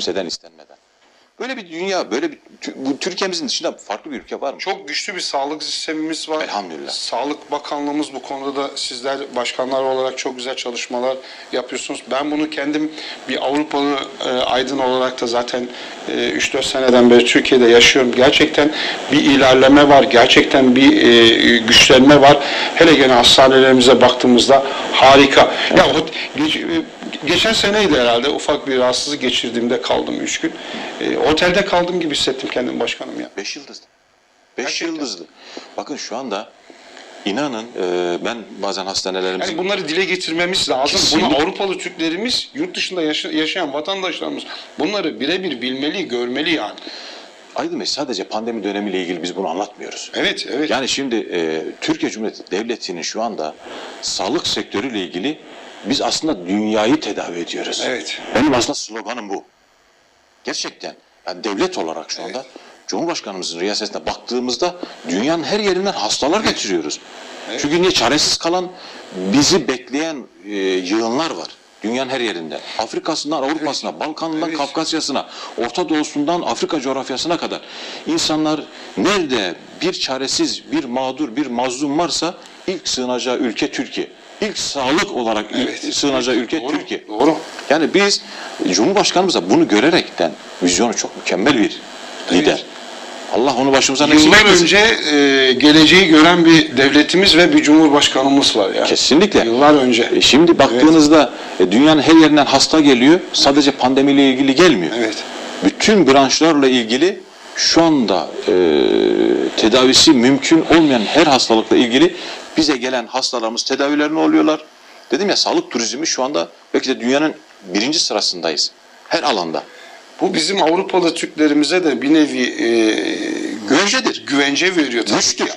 kimseden istenmeden. Böyle bir dünya, böyle bir bu Türkiye'mizin dışında farklı bir ülke var mı? Çok güçlü bir sağlık sistemimiz var. Elhamdülillah. Sağlık Bakanlığımız bu konuda da sizler başkanlar olarak çok güzel çalışmalar yapıyorsunuz. Ben bunu kendim bir Avrupalı e, aydın olarak da zaten e, 3-4 seneden beri Türkiye'de yaşıyorum. Gerçekten bir ilerleme var. Gerçekten bir e, güçlenme var. Hele gene hastanelerimize baktığımızda harika. Ya o, geç- e, geçen seneydi herhalde ufak bir rahatsızlık geçirdiğimde kaldım 3 gün. E, otelde kaldım gibi hissettim kendimi başkanım ya. Beş yıldızlı. Beş Gerçekten. yıldızlı. Bakın şu anda inanın e, ben bazen hastanelerimizi Yani bunları dile getirmemiz lazım. Kesinlikle. Bunu Avrupalı Türklerimiz, yurt dışında yaşa- yaşayan vatandaşlarımız bunları birebir bilmeli, görmeli yani. Aydın Bey sadece pandemi dönemiyle ilgili biz bunu anlatmıyoruz. Evet, evet. Yani şimdi e, Türkiye Cumhuriyeti Devleti'nin şu anda sağlık sektörüyle ilgili biz aslında dünyayı tedavi ediyoruz. Evet. Benim aslında sloganım bu. Gerçekten yani devlet olarak şu anda Cumhurbaşkanımızın riyasetine baktığımızda dünyanın her yerinden hastalar getiriyoruz. Çünkü niye çaresiz kalan bizi bekleyen e, yığınlar var. Dünyanın her yerinde. Afrika'sından Avrupa'sına, Balkan'dan Evet. Kafkasya'sına, Orta Doğu'sundan Afrika coğrafyasına kadar insanlar nerede bir çaresiz, bir mağdur, bir mazlum varsa ilk sığınacağı ülke Türkiye. İlk sağlık olarak Evet. sığınacağı ülke Doğru, Türkiye. doğru. Yani biz Cumhurbaşkanımız da bunu görerekten vizyonu çok mükemmel bir lider. Allah onu başımızdan eksik Yıllar önce e, geleceği gören bir devletimiz ve bir cumhurbaşkanımız var yani. Kesinlikle. Yıllar önce. E Şimdi baktığınızda e, dünyanın her yerinden hasta geliyor. Sadece pandemiyle ilgili gelmiyor. Evet. Bütün branşlarla ilgili şu anda e, tedavisi mümkün olmayan her hastalıkla ilgili bize gelen hastalarımız tedavilerini oluyorlar. Dedim ya sağlık turizmi şu anda belki de dünyanın birinci sırasındayız. Her alanda. Bu bizim Avrupalı Türklerimize de bir nevi e, Güvencedir. güvence veriyor. Tabii Güçtür. ki.